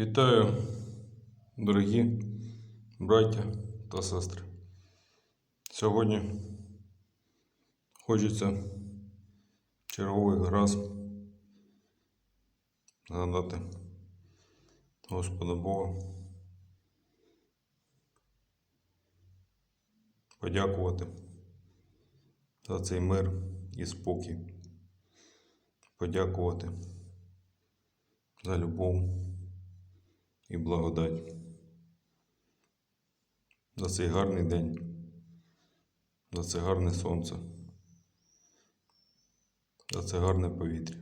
Вітаю, дорогі браття та сестри. Сьогодні хочеться черговий раз згадати Господа Бога, подякувати за цей мир і спокій, подякувати за любов і благодать. За цей гарний день, за це гарне сонце, за це гарне повітря.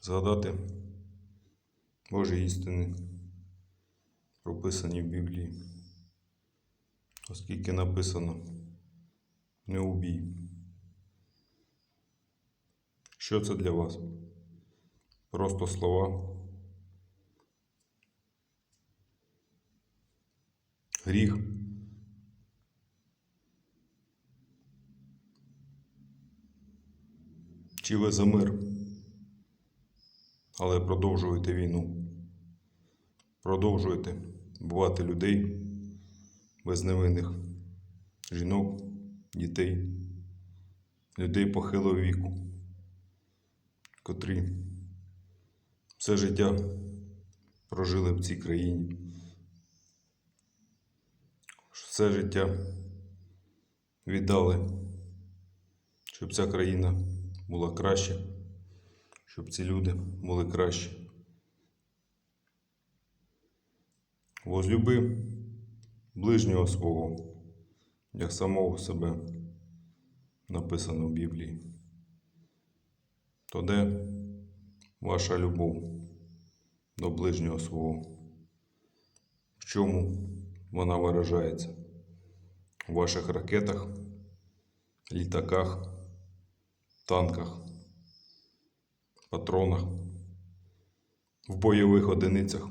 Згадати Божі істини, прописані в Біблії, оскільки написано не убій. Що це для вас? Просто слова. Гріх. Чи ви за мир, але продовжуєте війну. Продовжуєте бувати людей безневинних, жінок, дітей, людей похилого віку, котрі все життя прожили в цій країні. Все життя віддали, щоб ця країна була краще, щоб ці люди були кращі. Возлюби ближнього свого, як самого себе написано в Біблії. То де ваша любов до ближнього свого? В чому вона виражається? У ваших ракетах, літаках, танках, патронах, в бойових одиницях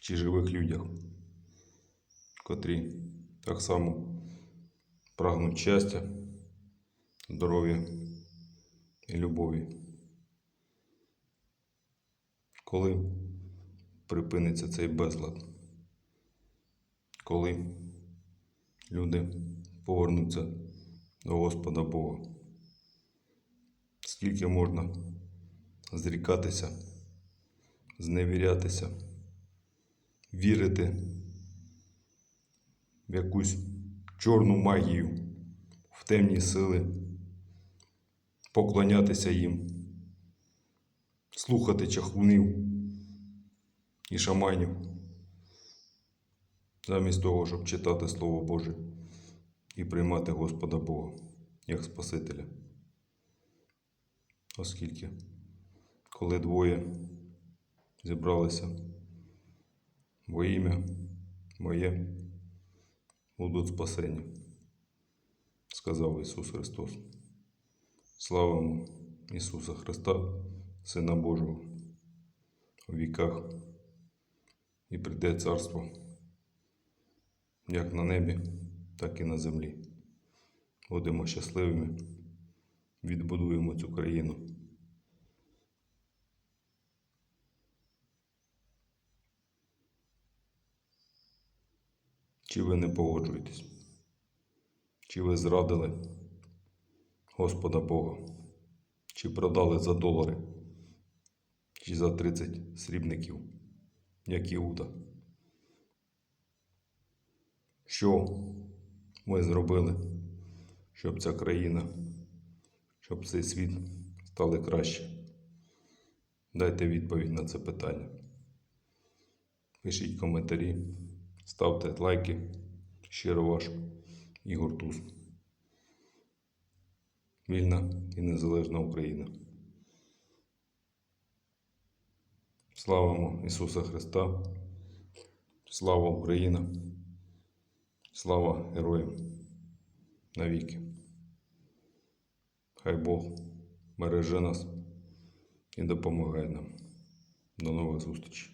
чи живих людях, котрі так само прагнуть щастя, здоров'я і любові. Коли припиниться цей безлад? Коли люди повернуться до Господа Бога? Скільки можна зрікатися, зневірятися, вірити в якусь чорну магію, в темні сили, поклонятися їм, слухати чахунів і шаманів, замість того, щоб читати Слово Боже і приймати Господа Бога як Спасителя. Оскільки, коли двоє зібралися во ім'я моє, будуть спасені, сказав Ісус Христос. Славимо Ісуса Христа, Сина Божого, у віках і прийде царство як на небі, так і на землі. Будемо щасливими, відбудуємо цю країну. Чи ви не погоджуєтесь? Чи ви зрадили Господа Бога? Чи продали за долари? Чи за 30 срібників, як Іуда? Що ми зробили, щоб ця країна, щоб цей світ стали краще? Дайте відповідь на це питання. Пишіть коментарі, ставте лайки. Щиро ваш Ігор Туз. Вільна і незалежна Україна. Славимо Ісуса Христа. Слава Україна! Слава героям навіки. Хай Бог береже нас і допомагає нам. До нових зустрічей.